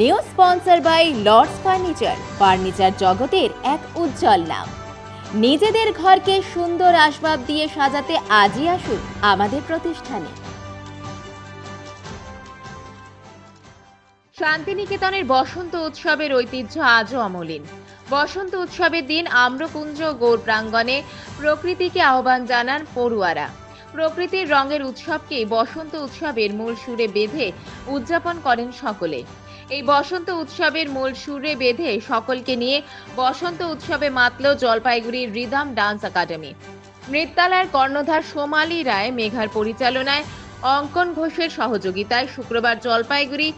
New sponsor by Lords furniture. Furniture জগতের এক উজ্জ্বল নাম। নিজেদের ঘরকে সুন্দর আসবাব দিয়ে সাজাতে আজই আসুন আমাদের প্রতিষ্ঠানে। শান্তিনিকেতনের বসন্ত উৎসবের ঐতিহ্য আজও অমলিন। বসন্ত উৎসবের দিন আম্রকুঞ্জ গৌর প্রাঙ্গণে প্রকৃতিকে আহ্বান জানান পড়ুয়ারা। প্রকৃতির রঙের উৎসবকে বসন্ত উৎসবের মূল সুরে বেঁধে উদযাপন করেন সকলে। এই বসন্ত উৎসবের মূল সুরে বেঁধে সকলকে নিয়ে বসন্ত উৎসবে মাতল জলপাইগুড়ির রিদাম ডান্স একাডেমি। নৃত্যালয়ের কর্ণধার সোমালি রায় মেঘার পরিচালনায় অঙ্কন ঘোষের সহযোগিতায় শুক্রবার জলপাইগুড়ি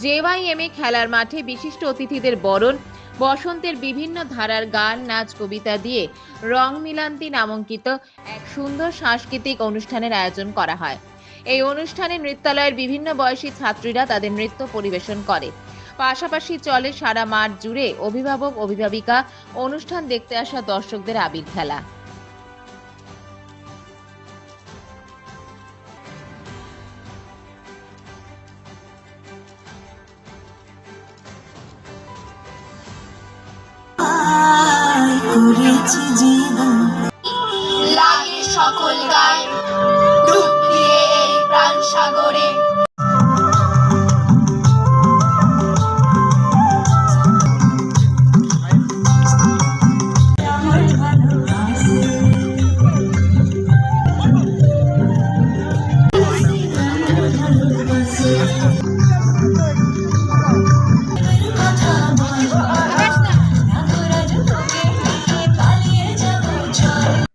জেওয়াইএমএ খেলার মাঠে বিশিষ্ট অতিথিদের বরণ বসন্তের বিভিন্ন ধারার গান, নাচ, কবিতা দিয়ে রং মিলান্তি নামাঙ্কিত এক সুন্দর সাংস্কৃতিক অনুষ্ঠানের আয়োজন করা হয়। এই অনুষ্ঠানে নৃত্যালয়ের বিভিন্ন বয়সী ছাত্রীরা তাদের নৃত্য পরিবেশন করে। পাশাপাশি চলে সারা মাঠ জুড়ে অভিভাবক, অভিভাবিকা অনুষ্ঠান দেখতে আসা দর্শকদের আবির খেলা। করেছি জীবন। লাগে সকল গায়ে ডুব দিয়ে প্রাণ সাগরে।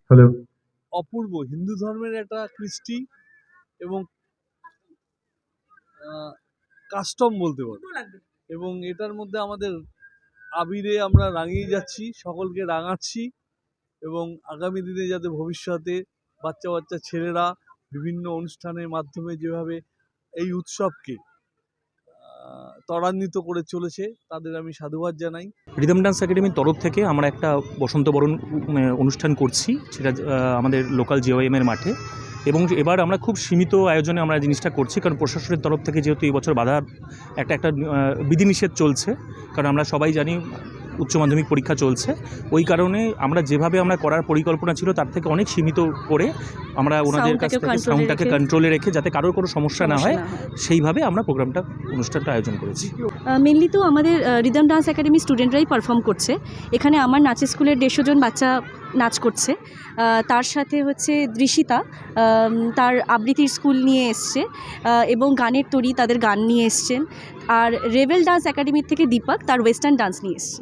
হ্যালো। অপূর্ব হিন্দু ধর্মের একটা কৃষ্টি এবং কাস্টম বলতে পারো। এবং এটার মধ্যে আমাদের আবিরে আমরা রাঙিয়ে যাচ্ছি সকলকে রাঙাচ্ছি এবং আগামী দিনে যাতে ভবিষ্যতে বাচ্চা বাচ্চা ছেলেরা বিভিন্ন অনুষ্ঠানের মাধ্যমে যেভাবে এই উৎসবকে ত্বরান্বিত করে চলেছে, তাদের আমি সাধুবাদ জানাই। রিদম ডান্স একাডেমির তরফ থেকে আমরা একটা বসন্ত বরণ অনুষ্ঠান করছি, সেটা আমাদের লোকাল জিওএম এর মাঠে। এবং এবার আমরা খুব সীমিত আয়োজনে আমরা জিনিসটা করছি, কারণ প্রশাসনের তরফ থেকে যেহেতু এই বছর একটা একটা বিধিনিষেধ চলছে, কারণ আমরা সবাই জানি উচ্চ মাধ্যমিক পরীক্ষা চলছে। ওই কারণে আমরা যেভাবে আমরা করার পরিকল্পনা ছিল তার থেকে অনেক সীমিত করে আমরা ওনাদের কাছ থেকে সাউন্ডটাকে কন্ট্রোলে রেখে যাতে কারোর কোনো সমস্যা না হয়। সেইভাবে আমরা প্রোগ্রামটা অনুষ্ঠানটা আয়োজন করেছি। মেনলি তো আমাদের রিদম ডান্স একাডেমি স্টুডেন্টরাই পারফর্ম করছে। এখানে আমার নাচের স্কুলের দেড়শো জন বাচ্চা নাচ করছে। তার সাথে হচ্ছে দৃশিতা তার আবৃত্তির স্কুল নিয়ে এসছে। এবং গানের তরি তাদের গান নিয়ে এসছেন। আর রেভেল ডান্স একাডেমির থেকে দীপক তার ওয়েস্টার্ন ডান্স নিয়ে এসছে।